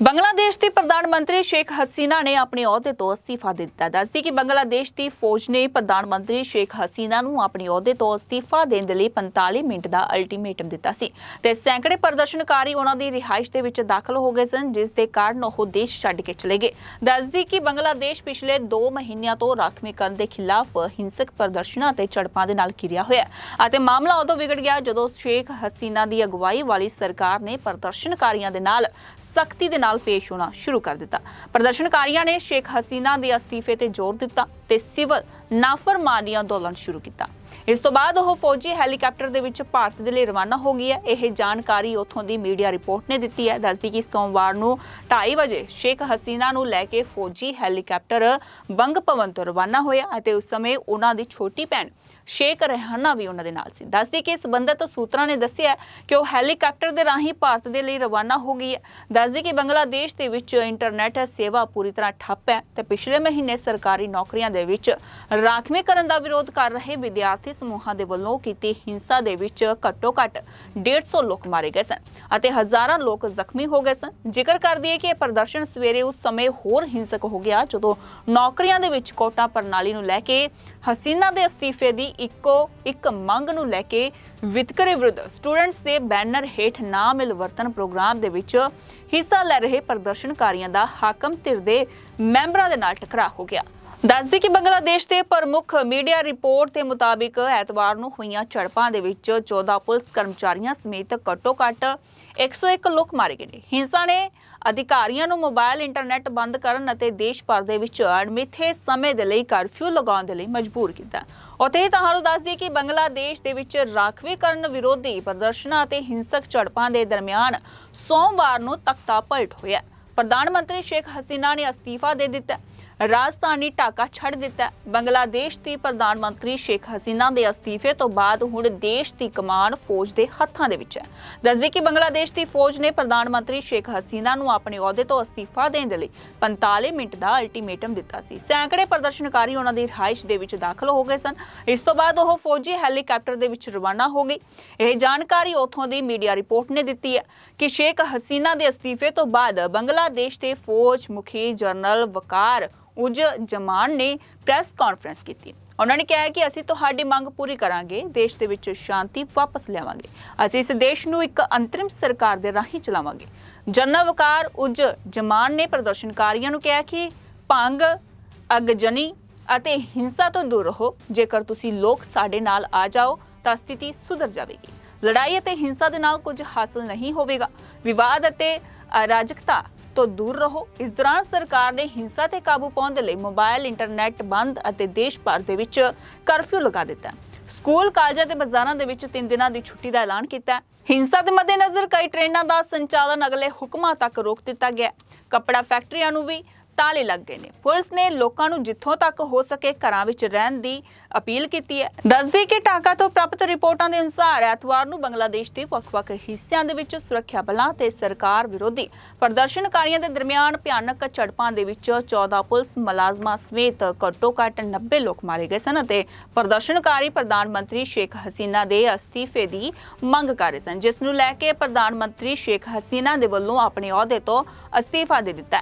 ਬੰਗਲਾਦੇਸ਼ ਦੀ ਪ੍ਰਧਾਨ ਮੰਤਰੀ ਸ਼ੇਖ ਹਸੀਨਾ ਨੇ ਆਪਣੇ ਅਹੁਦੇ ਤੋਂ ਅਸਤੀਫਾ ਦੇ ਦਿੱਤਾ। ਦੱਸਦੀ ਕਿ ਬੰਗਲਾਦੇਸ਼ ਦੀ ਫੌਜ ਨੇ ਪ੍ਰਧਾਨ ਮੰਤਰੀ ਸ਼ੇਖ ਹਸੀਨਾ ਨੂੰ ਆਪਣੇ ਅਹੁਦੇ ਤੋਂ ਅਸਤੀਫਾ ਦੇਣ ਦੇ ਲਈ 45 ਮਿੰਟ ਦਾ ਅਲਟੀਮੇਟਮ ਦਿੱਤਾ ਸੀ ਤੇ ਸੈਂਕੜੇ ਪ੍ਰਦਰਸ਼ਨਕਾਰੀ ਉਹਨਾਂ ਦੀ ਰਿਹਾਇਸ਼ ਦੇ ਵਿੱਚ ਦਾਖਲ ਹੋ ਗਏ ਸਨ, ਜਿਸ ਦੇ ਕਾਰਨ ਉਹ ਦੇਸ਼ ਛੱਡ ਕੇ ਚਲੇ ਗਏ। ਦੱਸਦੀ ਕਿ ਬੰਗਲਾਦੇਸ਼ ਪਿਛਲੇ 2 ਮਹੀਨਿਆਂ ਤੋਂ ਰਾਖਵੀਕਰਨ ਦੇ ਖਿਲਾਫ ਹਿੰਸਕ ਪ੍ਰਦਰਸ਼ਨਾਂ ਤੇ ਝੜਪਾਂ ਦੇ ਨਾਲ ਘਿਰਿਆ ਹੋਇਆ ਅਤੇ ਮਾਮਲਾ ਉਦੋਂ ਵਿਗੜ ਗਿਆ ਜਦੋਂ ਸ਼ੇਖ ਹਸੀਨਾ ਦੀ ਅਗਵਾਈ ਵਾਲੀ ਸਰਕਾਰ ਨੇ ਪ੍ਰਦਰਸ਼ਨਕਾਰੀਆਂ ਦੇ ਨਾਲ ਸਖਤੀ ਦੇ ਨਾਲ ਪੇਸ਼ ਹੋਣਾ ਸ਼ੁਰੂ ਕਰ ਦਿੱਤਾ। ਪ੍ਰਦਰਸ਼ਨਕਾਰੀਆਂ ਨੇ ਸ਼ੇਖ ਹਸੀਨਾ ਦੇ ਅਸਤੀਫੇ ਤੇ ਜ਼ੋਰ ਦਿੱਤਾ ਤੇ ਸਿਵਲ ਨਾਫਰਮਾਨੀ ਅੰਦੋਲਨ ਸ਼ੁਰੂ ਕੀਤਾ। ਇਸ ਤੋਂ ਬਾਅਦ ਉਹ ਫੌਜੀ ਹੈਲੀਕਾਪਟਰ ਦੇ ਵਿੱਚ ਭਾਰਤ ਦੇ ਲਈ ਰਵਾਨਾ ਹੋ ਗਈ ਹੈ। ਇਹ ਜਾਣਕਾਰੀ ਉੱਥੋਂ ਦੀ ਮੀਡੀਆ ਰਿਪੋਰਟ ਨੇ ਦਿੱਤੀ ਹੈ। ਦੱਸਦੀ ਕਿ ਸੋਮਵਾਰ ਨੂੰ 2:30 ਵਜੇ ਸ਼ੇਖ ਹਸੀਨਾ ਨੂੰ ਲੈ ਕੇ ਫੌਜੀ ਹੈਲੀਕਾਪਟਰ ਬੰਗ ਭਵਨ ਤੋਂ ਰਵਾਨਾ ਹੋਇਆ ਅਤੇ ਉਸ ਸਮੇਂ ਉਹਨਾਂ ਦੀ ਛੋਟੀ ਭੈਣ ਸ਼ੇਖ ਰਹਿਾਨਾ ਵੀ ਉਹਨਾਂ ਦੇ ਨਾਲ ਸੀ। ਦੱਸਦੀ ਕਿ ਸੰਬੰਧਤ ਸੂਤਰਾਂ ਨੇ ਦੱਸਿਆ ਕਿ ਉਹ ਹੈਲੀਕਾਪਟਰ ਦੇ ਰਾਹੀਂ ਭਾਰਤ ਦੇ ਲਈ ਰਵਾਨਾ ਹੋ ਗਈ ਹੈ। ਦੱਸਦੀ ਕਿ ਬੰਗਲਾਦੇਸ਼ ਦੇ ਵਿੱਚ ਇੰਟਰਨੈਟ ਸੇਵਾ ਪੂਰੀ ਤਰ੍ਹਾਂ ਠੱਪ ਹੈ ਤੇ ਪਿਛਲੇ ਮਹੀਨੇ ਸਰਕਾਰੀ ਨੌਕਰੀਆਂ ਦੇ ਵਿੱਚ ਰਾਖਵੇਂਕਰਨ ਦਾ ਵਿਰੋਧ ਕਰ ਰਹੇ ਵਿਦਿਆਰਥੀ ਸਮੂਹਾਂ ਦੇ ਵੱਲੋਂ ਕੀਤੀ ਹਿੰਸਾ ਦੇ ਵਿੱਚ ਘੱਟੋ-ਘੱਟ 150 ਲੋਕ ਮਾਰੇ ਗਏ ਸਨ ਅਤੇ ਹਜ਼ਾਰਾਂ ਲੋਕ ਜ਼ਖਮੀ ਹੋ ਗਏ ਸਨ। ਜ਼ਿਕਰ ਕਰਦੀ ਹੈ ਕਿ ਇਹ ਪ੍ਰਦਰਸ਼ਨ ਸਵੇਰੇ ਉਸ ਸਮੇਂ ਹੋਰ ਹਿੰਸਕ ਹੋ ਗਿਆ, ਜਦੋਂ ਨੌਕਰੀਆਂ ਦੇ ਵਿੱਚ ਕੋਟਾ ਪ੍ਰਣਾਲੀ ਨੂੰ ਲੈ ਕੇ ਹਸੀਨਾ ਦੇ ਅਸਤੀਫੇ ਦੀ ਇੱਕੋ ਇੱਕ ਮੰਗ ਨੂੰ ਲੈ ਕੇ ਵਿਤਕਰੇ ਵਿਰੁੱਧ ਸਟੂਡੈਂਟਸ ਦੇ ਬੈਨਰ ਹੇਠ ਨਾ ਮਿਲ ਵਰਤਨ ਪ੍ਰੋਗਰਾਮ ਦੇ ਵਿੱਚ ਹਿੱਸਾ ਲੈ ਰਹੇ ਪ੍ਰਦਰਸ਼ਨਕਾਰੀਆਂ ਦਾ ਹਾਕਮ ਧਿਰ ਦੇ ਮੈਂਬਰਾਂ ਦੇ ਨਾਲ ਟਕਰਾਅ ਹੋ ਗਿਆ। ਦੱਸਦੀ ਕਿ ਬੰਗਲਾਦੇਸ਼ ਦੇ ਪ੍ਰਮੁੱਖ ਮੀਡੀਆ ਰਿਪੋਰਟ ਦੇ ਮੁਤਾਬਿਕ ਐਤਵਾਰ ਨੂੰ ਹੋਈਆਂ ਝੜਪਾਂ ਦੇ ਵਿੱਚ 14 ਪੁਲਿਸ ਕਰਮਚਾਰੀਆਂ ਸਮੇਤ ਘੱਟੋ-ਘੱਟ 101 ਲੋਕ ਮਾਰੇ ਗਏ ਨੇ। ਹਿੰਸਾ ਨੇ ਅਧਿਕਾਰੀਆਂ ਨੂੰ ਮੋਬਾਈਲ ਇੰਟਰਨੈਟ ਬੰਦ ਕਰਨ ਅਤੇ ਦੇਸ਼ ਭਰ ਦੇ ਵਿੱਚ ਅਣਮਿੱਥੇ ਸਮੇਂ ਦੇ ਲਈ ਕਰਫਿਊ ਲਗਾਉਣ ਦੇ ਲਈ ਮਜਬੂਰ ਕੀਤਾ। ਉੱਥੇ ਹੀ ਤੁਹਾਨੂੰ ਦੱਸ ਦਈਏ ਕਿ ਬੰਗਲਾਦੇਸ਼ ਦੇ ਵਿੱਚ ਰਾਖਵੀਕਰਨ ਵਿਰੋਧੀ ਪ੍ਰਦਰਸ਼ਨਾਂ ਅਤੇ ਹਿੰਸਕ ਝੜਪਾਂ ਦੇ ਦਰਮਿਆਨ ਸੋਮਵਾਰ ਨੂੰ ਤਖਤਾ ਪਲਟ ਹੋਇਆ। ਪ੍ਰਧਾਨ ਮੰਤਰੀ ਸ਼ੇਖ ਹਸੀਨਾ ਨੇ ਅਸਤੀਫਾ ਦੇ ਦਿੱਤਾ। ਰਾਜਧਾਨੀ ਢਾਕਾ ਛੱਡ ਦਿੱਤਾ ਬੰਗਲਾਦੇਸ਼ ਦੀ ਪ੍ਰਧਾਨ ਮੰਤਰੀ ਸ਼ੇਖ ਹਸੀਨਾ ਦੇ ਅਸਤੀਫੇ ਤੋਂ ਬਾਅਦ ਹੁਣ ਦੇਸ਼ ਦੀ ਕਮਾਨ ਫੌਜ ਦੇ ਹੱਥਾਂ ਦੇ ਵਿੱਚ ਹੈ। ਦੱਸਦੇ ਕਿ ਬੰਗਲਾਦੇਸ਼ ਦੀ ਫੌਜ ਨੇ ਪ੍ਰਧਾਨ ਮੰਤਰੀ ਸ਼ੇਖ ਹਸੀਨਾ ਨੂੰ ਆਪਣੇ ਅਹੁਦੇ ਤੋਂ ਅਸਤੀਫਾ ਦੇਣ ਦੇ ਲਈ 45 ਮਿੰਟ ਦਾ ਅਲਟੀਮੇਟਮ ਦਿੱਤਾ ਸੀ। ਸੈਂਕੜੇ ਪ੍ਰਦਰਸ਼ਨਕਾਰੀ ਉਹਨਾਂ ਦੀ ਰਿਹਾਇਸ਼ ਦੇ ਵਿੱਚ ਦਾਖਲ ਹੋ ਗਏ ਸਨ। ਇਸ ਤੋਂ ਬਾਅਦ ਉਹ ਫੌਜੀ ਹੈਲੀਕਾਪਟਰ ਦੇ ਵਿੱਚ ਰਵਾਨਾ ਹੋ ਗਈ। ਇਹ ਜਾਣਕਾਰੀ ਉੱਥੋਂ ਦੀ ਮੀਡੀਆ ਰਿਪੋਰਟ ਨੇ ਦਿੱਤੀ ਹੈ ਕਿ ਸ਼ੇਖ ਹਸੀਨਾ ਦੇ ਅਸਤੀਫੇ ਤੋਂ ਬਾਅਦ ਬੰਗਲਾਦੇਸ਼ ਦੇ ਫੌਜ ਮੁਖੀ ਜਨਰਲ ਵਕਾਰ ਉਜ ਜਮਾਨ ਨੇ ਪ੍ਰੈਸ ਕਾਨਫਰੰਸ ਕੀਤੀ। ਉਹਨਾਂ ਨੇ ਕਿਹਾ ਕਿ ਅਸੀਂ ਤੁਹਾਡੀ ਮੰਗ ਪੂਰੀ ਕਰਾਂਗੇ, ਦੇਸ਼ ਦੇ ਵਿੱਚ ਸ਼ਾਂਤੀ ਵਾਪਸ ਲਿਆਵਾਂਗੇ। ਅਸੀਂ ਇਸ ਦੇਸ਼ ਨੂੰ ਇੱਕ ਅੰਤਰਿਮ ਸਰਕਾਰ ਦੇ ਰਾਹੀਂ ਚਲਾਵਾਂਗੇ। ਜਨਰਲ ਵਕਾਰ ਉਜ ਜਮਾਨ ਨੇ ਪ੍ਰਦਰਸ਼ਨਕਾਰੀਆਂ ਨੂੰ ਕਿਹਾ ਕਿ ਭੰਗ, ਅਗਜਨੀ ਅਤੇ ਹਿੰਸਾ ਤੋਂ ਦੂਰ ਰਹੋ। ਜੇਕਰ ਤੁਸੀਂ ਲੋਕ ਸਾਡੇ ਨਾਲ ਆ ਜਾਓ, ਤਾਂ ਸਥਿਤੀ ਸੁਧਰ ਜਾਵੇਗੀ। ਲੜਾਈ ਅਤੇ ਹਿੰਸਾ ਦੇ ਨਾਲ ਕੁਝ ਹਾਸਲ ਨਹੀਂ ਹੋਵੇਗਾ। ਵਿਵਾਦ ਅਤੇ ਅਰਾਜਕਤਾ ਤੋਂ ਦੂਰ ਰਹੋ। ਇਸ ਦੌਰਾਨ ਸਰਕਾਰ ਨੇ ਹਿੰਸਾ ਤੇ ਕਾਬੂ ਪਾਉਣ ਦੇ ਲਈ ਮੋਬਾਈਲ, ਇੰਟਰਨੈਟ ਬੰਦ ਅਤੇ ਦੇਸ਼ ਭਰ ਦੇ ਵਿੱਚ ਕਰਫਿਊ ਲਗਾ ਦਿੱਤਾ। ਸਕੂਲ, ਕਾਲਜਾਂ ਤੇ ਬਾਜ਼ਾਰਾਂ ਦੇ ਵਿੱਚ 3 ਦਿਨਾਂ ਦੀ ਛੁੱਟੀ ਦਾ ਐਲਾਨ ਕੀਤਾ। ਹਿੰਸਾ ਦੇ ਮੱਦੇਨਜ਼ਰ ਕਈ ਟ੍ਰੇਨਾਂ ਦਾ ਸੰਚਾਲਨ ਅਗਲੇ ਹੁਕਮਾਂ ਤੱਕ ਰੋਕ ਦਿੱਤਾ ਗਿਆ। ਹੈ। ਕੱਪੜਾ ਫੈਕਟਰੀਆਂ ਨੂੰ ਵੀ ਤਾਲੇ ਲੱਗ ਗਏ ਨੇ। ਪੁਲਿਸ ਨੇ ਲੋਕਾਂ ਨੂੰ ਜਿੱਥੋਂ ਤੱਕ ਹੋ ਸਕੇ ਘਰਾਂ ਵਿੱਚ ਰਹਿਣ ਦੀ ਅਪੀਲ ਕੀਤੀ ਹੈ। ਦੱਸਦੀ ਕਿ ਟਾਕਾ ਤੋਂ ਪ੍ਰਾਪਤ ਰਿਪੋਰਟਾਂ ਦੇ ਅਨੁਸਾਰ ਐਤਵਾਰ ਨੂੰ ਬੰਗਲਾਦੇਸ਼ ਦੇ ਵੱਖ-ਵੱਖ ਹਿੱਸਿਆਂ ਦੇ ਵਿੱਚ ਸੁਰੱਖਿਆ ਬਲਾਂ ਤੇ ਸਰਕਾਰ ਵਿਰੋਧੀ ਪ੍ਰਦਰਸ਼ਨਕਾਰੀਆਂ ਦੇ ਦਰਮਿਆਨ ਭਿਆਨਕ ਝੜਪਾਂ ਦੇ ਵਿੱਚ 14 ਪੁਲਿਸ ਮੁਲਾਜ਼ਮਾਂ ਸਮੇਤ ਘੱਟੋ-ਘੱਟ 90 ਲੋਕ ਮਾਰੇ ਗਏ ਸਨ ਅਤੇ ਪ੍ਰਦਰਸ਼ਨਕਾਰੀ ਪ੍ਰਧਾਨ ਮੰਤਰੀ ਸ਼ੇਖ ਹਸੀਨਾ ਦੇ ਅਸਤੀਫੇ ਦੀ ਮੰਗ ਕਰ ਰਹੇ ਸਨ, ਜਿਸ ਨੂੰ ਲੈ ਕੇ ਪ੍ਰਧਾਨ ਮੰਤਰੀ ਸ਼ੇਖ ਹਸੀਨਾ ਦੇ ਵੱਲੋਂ ਆਪਣੇ ਅਹੁਦੇ ਤੋਂ ਅਸਤੀਫਾ ਦੇ ਦਿੱਤਾ